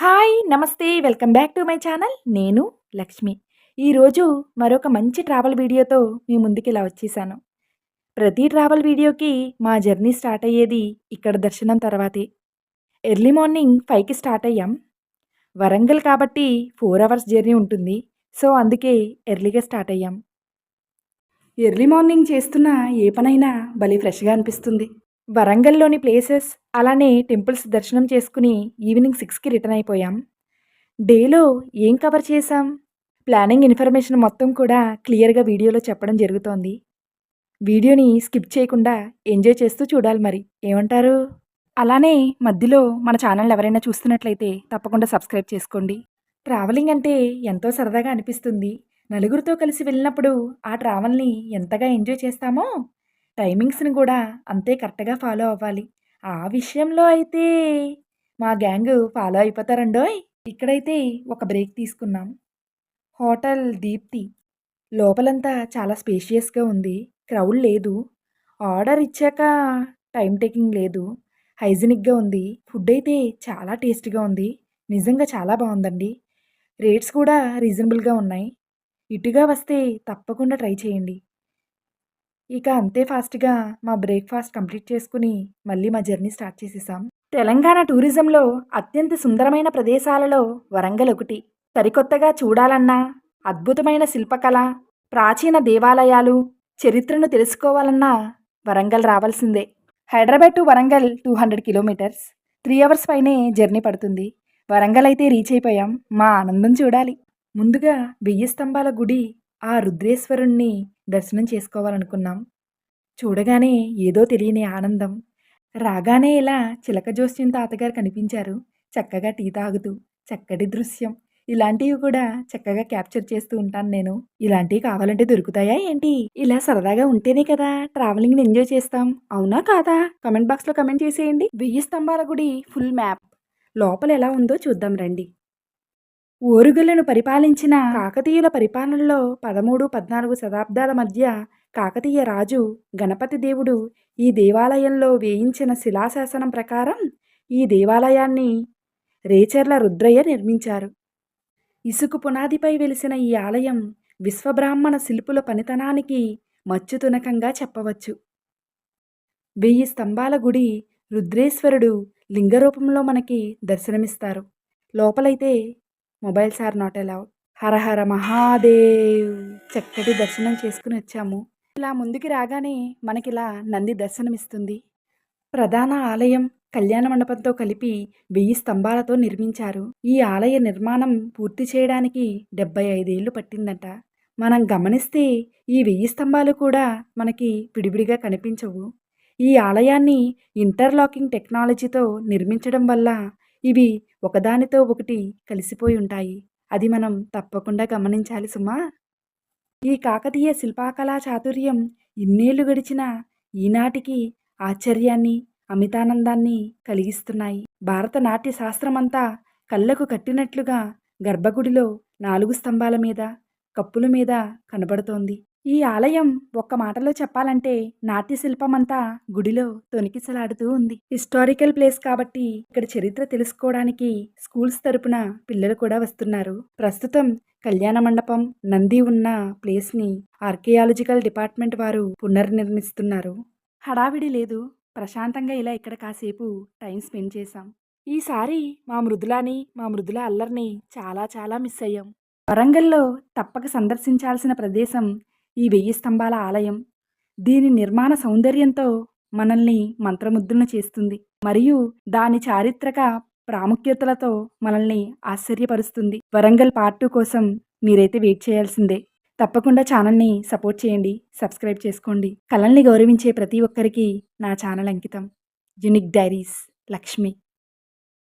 Hi నమస్తే welcome back to my channel. నేను లక్ష్మి. ఈరోజు మరొక మంచి ట్రావెల్ వీడియోతో మీ ముందుకి ఇలా వచ్చేసాను. ప్రతి ట్రావెల్ వీడియోకి మా జర్నీ స్టార్ట్ అయ్యేది ఇక్కడ దర్శనం తర్వాతే. ఎర్లీ మార్నింగ్ ఫైవ్కి స్టార్ట్ అయ్యాం. వరంగల్ కాబట్టి ఫోర్ అవర్స్ జర్నీ ఉంటుంది. సో అందుకే ఎర్లీగా స్టార్ట్ అయ్యాం. ఎర్లీ మార్నింగ్ చేస్తున్న ఏ పనైనా భలే ఫ్రెష్గా అనిపిస్తుంది. వరంగల్లోని ప్లేసెస్ అలానే టెంపుల్స్ దర్శనం చేసుకుని ఈవినింగ్ సిక్స్కి రిటర్న్ అయిపోయాం. డేలో ఏం కవర్ చేశాం? ప్లానింగ్ ఇన్ఫర్మేషన్ మొత్తం కూడా క్లియర్గా వీడియోలో చెప్పడం జరుగుతోంది. వీడియోని స్కిప్ చేయకుండా ఎంజాయ్ చేస్తూ చూడాలి మరి. ఏమంటారు? అలానే మధ్యలో మన ఛానల్ ఎవరైనా చూస్తున్నట్లయితే తప్పకుండా సబ్స్క్రైబ్ చేసుకోండి. ట్రావెలింగ్ అంటే ఎంతో సరదాగా అనిపిస్తుంది. నలుగురితో కలిసి వెళ్ళినప్పుడు ఆ ట్రావెల్ని ఎంతగా ఎంజాయ్ చేస్తామో టైమింగ్స్ని కూడా అంతే కరెక్ట్గా ఫాలో అవ్వాలి. ఆ విషయంలో అయితే మా గ్యాంగ్ ఫాలో అయిపోతారండోయ్. ఇక్కడైతే ఒక బ్రేక్ తీసుకున్నాం. హోటల్ దీప్తి. లోపలంతా చాలా స్పేషియస్గా ఉంది. క్రౌడ్ లేదు. ఆర్డర్ ఇచ్చాక టైం టేకింగ్ లేదు. హైజీనిక్గా ఉంది. ఫుడ్ అయితే చాలా టేస్టీగా ఉంది. నిజంగా చాలా బాగుందండి. రేట్స్ కూడా రీజనబుల్గా ఉన్నాయి. ఇటుగా వస్తే తప్పకుండా ట్రై చేయండి. ఇక అంతే ఫాస్ట్గా మా బ్రేక్ఫాస్ట్ కంప్లీట్ చేసుకుని మళ్ళీ మా జర్నీ స్టార్ట్ చేసేసాం. తెలంగాణ టూరిజంలో అత్యంత సుందరమైన ప్రదేశాలలో వరంగల్ ఒకటి సరికొత్తగా చూడాలన్నా అద్భుతమైన శిల్పకళ ప్రాచీన దేవాలయాలు చరిత్రను తెలుసుకోవాలన్నా వరంగల్ రావాల్సిందే. Hyderabad to Warangal two hundred kilometres. Three hours పైనే జర్నీ పడుతుంది. వరంగల్ అయితే రీచ్ అయిపోయాం. మా ఆనందం చూడాలి. ముందుగా వెయ్యి స్తంభాల గుడి ఆ రుద్రేశ్వరుణ్ణి దర్శనం చేసుకోవాలనుకున్నాం. చూడగానే ఏదో తెలియని ఆనందం. రాగానే ఇలా చిలక జోస్యం తాతగారు కనిపించారు. చక్కగా టీ తాగుతూ చక్కటి దృశ్యం. ఇలాంటివి కూడా చక్కగా క్యాప్చర్ చేస్తూ ఉంటాను నేను. ఇలాంటివి కావాలంటే దొరుకుతాయా ఏంటి? ఇలా సరదాగా ఉంటేనే కదా ట్రావెలింగ్ని ఎంజాయ్ చేస్తాం. అవునా కాదా? కమెంట్ బాక్స్లో కమెంట్ చేసేయండి. వెయ్యి స్తంభాల గుడి ఫుల్ మ్యాప్. లోపల ఎలా ఉందో చూద్దాం రండి. ఓరుగులను పరిపాలించిన కాకతీయుల పరిపాలనలో పదమూడు పద్నాలుగు శతాబ్దాల మధ్య కాకతీయ రాజు గణపతి దేవుడు ఈ దేవాలయంలో వేయించిన శిలాశాసనం ప్రకారం ఈ దేవాలయాన్ని రేచర్ల రుద్రయ్య నిర్మించారు. ఇసుక పునాదిపై వెలిసిన ఈ ఆలయం విశ్వబ్రాహ్మణ శిల్పుల పనితనానికి మచ్చుతునకంగా చెప్పవచ్చు. వెయ్యి స్తంభాల గుడి రుద్రేశ్వరుడు లింగరూపంలో మనకి దర్శనమిస్తారు. లోపలైతే మొబైల్స్ ఆర్ నాట్ అలౌడ్. హరహర మహాదేవ్! చక్కటి దర్శనం చేసుకుని వచ్చాము. ఇలా ముందుకి రాగానే మనకిలా నంది దర్శనమిస్తుంది. ప్రధాన ఆలయం కళ్యాణ మండపంతో కలిపి వెయ్యి స్తంభాలతో నిర్మించారు. ఈ ఆలయ నిర్మాణం పూర్తి చేయడానికి డెబ్బై ఐదేళ్ళు పట్టిందట. మనం గమనిస్తే ఈ వెయ్యి స్తంభాలు కూడా మనకి విడివిడిగా కనిపించవు. ఈ ఆలయాన్ని ఇంటర్లాకింగ్ టెక్నాలజీతో నిర్మించడం వల్ల ఇవి ఒకదానితో ఒకటి కలిసిపోయి ఉంటాయి. అది మనం తప్పకుండా గమనించాలి సుమా. ఈ కాకతీయ శిల్పకళా చాతుర్యం ఇన్నేళ్ళు గడిచిన ఈనాటికి ఆశ్చర్యాన్ని అమితానందాన్ని కలిగిస్తున్నాయి. భారత నాట్య శాస్త్రమంతా కళ్ళకు కట్టినట్లుగా గర్భగుడిలో నాలుగు స్తంభాల మీద కప్పుల మీద కనబడుతోంది. ఈ ఆలయం ఒక్క మాటలో చెప్పాలంటే నాట్య శిల్పమంతా గుడిలో తొనికిసలాడుతూ ఉంది. హిస్టారికల్ ప్లేస్ కాబట్టి ఇక్కడ చరిత్ర తెలుసుకోవడానికి స్కూల్స్ తరపున పిల్లలు కూడా వస్తున్నారు. ప్రస్తుతం కళ్యాణ మండపం నంది ఉన్న ప్లేస్ని ఆర్కియాలజికల్ డిపార్ట్మెంట్ వారు పునర్నిర్మిస్తున్నారు. హడావిడి లేదు. ప్రశాంతంగా ఇలా ఇక్కడ కాసేపు టైం స్పెండ్ చేశాం. ఈసారి మా మృదులాని మా మృదుల అల్లర్ని చాలా చాలా మిస్ అయ్యాం. వరంగల్లో తప్పక సందర్శించాల్సిన ప్రదేశం ఈ వెయ్యి స్తంభాల ఆలయం దీని నిర్మాణ సౌందర్యంతో మనల్ని మంత్రముద్రణ చేస్తుంది మరియు దాని చారిత్రక ప్రాముఖ్యతలతో మనల్ని ఆశ్చర్యపరుస్తుంది. వరంగల్ పార్ట్ టూ కోసం మీరైతే వెయిట్ చేయాల్సిందే. తప్పకుండా ఛానల్ని సపోర్ట్ చేయండి సబ్స్క్రైబ్ చేసుకోండి. కళల్ని గౌరవించే ప్రతి ఒక్కరికి నా ఛానల్ అంకితం. Unique diaries Lakshmi.